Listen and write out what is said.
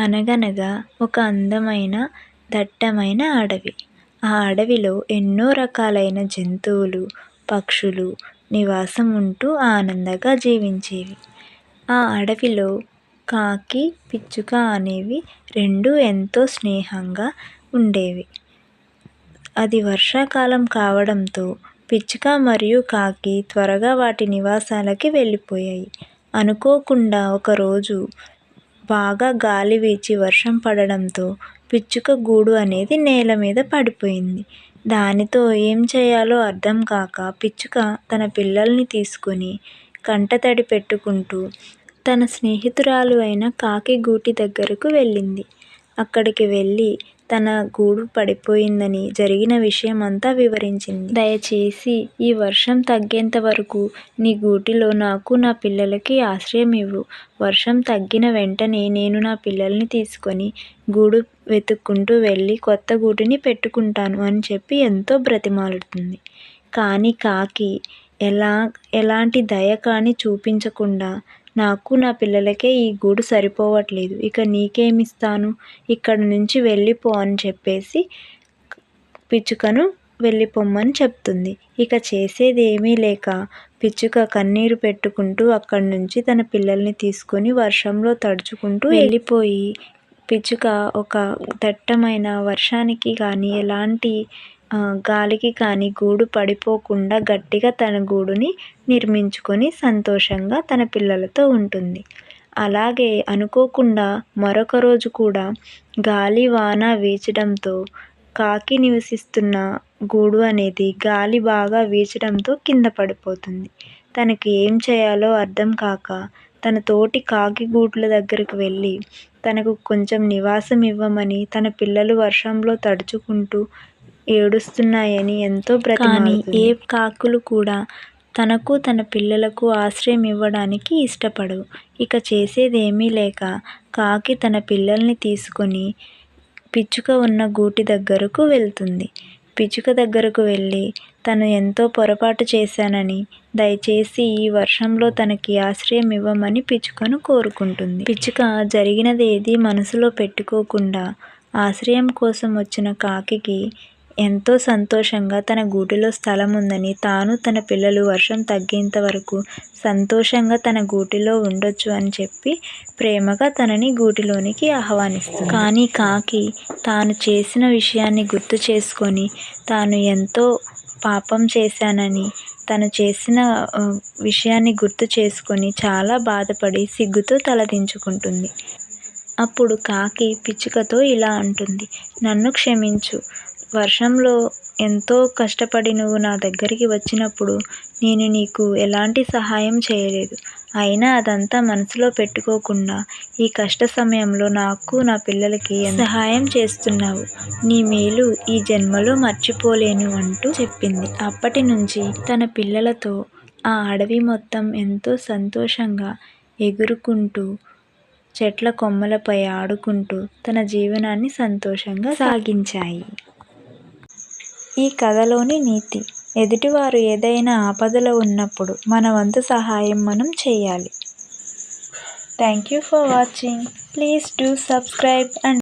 అనగనగా ఒక అందమైన దట్టమైన అడవి. ఆ అడవిలో ఎన్నో రకాలైన జంతువులు పక్షులు నివాసం ఉంటూ ఆనందంగా జీవించేవి. ఆ అడవిలో కాకి పిచ్చుక అనేవి రెండు ఎంతో స్నేహంగా ఉండేవి. అది వర్షాకాలం కావడంతో పిచ్చుక మరియు కాకి త్వరగా వాటి నివాసాలకి వెళ్ళిపోయాయి. అనుకోకుండా ఒకరోజు బాగా గాలి వీచి వర్షం పడడంతో పిచ్చుక గూడు అనేది నేల మీద పడిపోయింది. దానితో ఏం చేయాలో అర్థం కాక పిచ్చుక తన పిల్లల్ని తీసుకొని కంటతడి పెట్టుకుంటూ తన స్నేహితురాలు అయిన కాకి గూటి దగ్గరకు వెళ్ళింది. అక్కడికి వెళ్ళి తన గూడు పడిపోయిందని జరిగిన విషయం అంతా వివరించింది. దయచేసి ఈ వర్షం తగ్గేంత వరకు నీ గూటిలో నాకు నా పిల్లలకి ఆశ్రయం ఇవ్వు. వర్షం తగ్గిన వెంటనే నేను నా పిల్లల్ని తీసుకొని గూడు వెతుక్కుంటూ వెళ్ళి కొత్త గూటిని పెట్టుకుంటాను అని చెప్పి ఎంతో బ్రతిమాలుతుంది. కానీ కాకి ఎలా ఎలాంటి దయ కానీ చూపించకుండా నాకు నా పిల్లలకే ఈ గూడు సరిపోవట్లేదు. ఇక నీకేమిస్తాను? ఇక్కడ నుంచి వెళ్ళిపో అని చెప్పేసి పిచ్చుకను వెళ్ళిపోమ్మని చెప్తుంది. ఇక చేసేది ఏమీ లేక పిచ్చుక కన్నీరు పెట్టుకుంటూ అక్కడి నుంచి తన పిల్లల్ని తీసుకొని వర్షంలో తడుచుకుంటూ వెళ్ళిపోయి పిచ్చుక ఒక దట్టమైన వర్షానికి కానీ ఎలాంటి గాలికి కానీ గూడు పడిపోకుండా గట్టిగా తన గూడుని నిర్మించుకొని సంతోషంగా తన పిల్లలతో ఉంటుంది. అలాగే అనుకోకుండా మరొక రోజు కూడా గాలి వాన వీచడంతో కాకి నివసిస్తున్న గూడు అనేది గాలి బాగా వీచడంతో కింద పడిపోతుంది. తనకి ఏం చేయాలో అర్థం కాక తన తోటి కాకి గూట్ల దగ్గరకు వెళ్ళి తనకు కొంచెం నివాసం ఇవ్వమని తన పిల్లలు వర్షంలో తడుచుకుంటూ ఏడుస్తున్నాయని ఎంతో కానీ ఏ కాకులు కూడా తనకు తన పిల్లలకు ఆశ్రయం ఇవ్వడానికి ఇష్టపడవు ఇక చేసేది ఏమీ లేక కాకి తన పిల్లల్ని తీసుకొని పిచ్చుక ఉన్న గూటి దగ్గరకు వెళ్తుంది. పిచ్చుక దగ్గరకు వెళ్ళి తను ఎంతో పొరపాటు చేశానని దయచేసి ఈ వర్షంలో తనకి ఆశ్రయం ఇవ్వమని పిచ్చుకను కోరుకుంటుంది. పిచ్చుక జరిగినది ఏది మనసులో పెట్టుకోకుండా ఆశ్రయం కోసం వచ్చిన కాకికి ఎంతో సంతోషంగా తన గూటిలో స్థలం ఉందని తాను తన పిల్లలు వర్షం తగ్గేంత వరకు సంతోషంగా తన గూటిలో ఉండొచ్చు అని చెప్పి ప్రేమగా తనని గూటిలోనికి ఆహ్వానిస్తుంది. కానీ కాకి తాను చేసిన విషయాన్ని గుర్తు చేసుకొని తాను ఎంతో పాపం చేశానని తను చేసిన విషయాన్ని గుర్తు చేసుకొని చాలా బాధపడి సిగ్గుతో తలదించుకుంటుంది. అప్పుడు కాకి పిచ్చుకతో ఇలా అంటుంది నన్ను క్షమించు వర్షంలో ఎంతో కష్టపడి నువ్వు నా దగ్గరికి వచ్చినప్పుడు నేను నీకు ఎలాంటి సహాయం చేయలేదు. అయినా అదంతా మనసులో పెట్టుకోకుండా ఈ కష్ట సమయంలో నాకు నా పిల్లలకి సహాయం చేస్తున్నావు? నీ మేలు ఈ జన్మలో మర్చిపోలేను అంటూ చెప్పింది. అప్పటి నుంచి తన పిల్లలతో ఆ అడవి మొత్తం ఎంతో సంతోషంగా ఎగురుకుంటూ చెట్ల కొమ్మలపై ఆడుకుంటూ తన జీవనాన్ని సంతోషంగా సాగించాయి. ఈ కథలోని నీతి. ఎదుటివారు ఏదైనా ఆపదలో ఉన్నప్పుడు మన వంతు సహాయం మనం చేయాలి. Thank you for watching please do subscribe and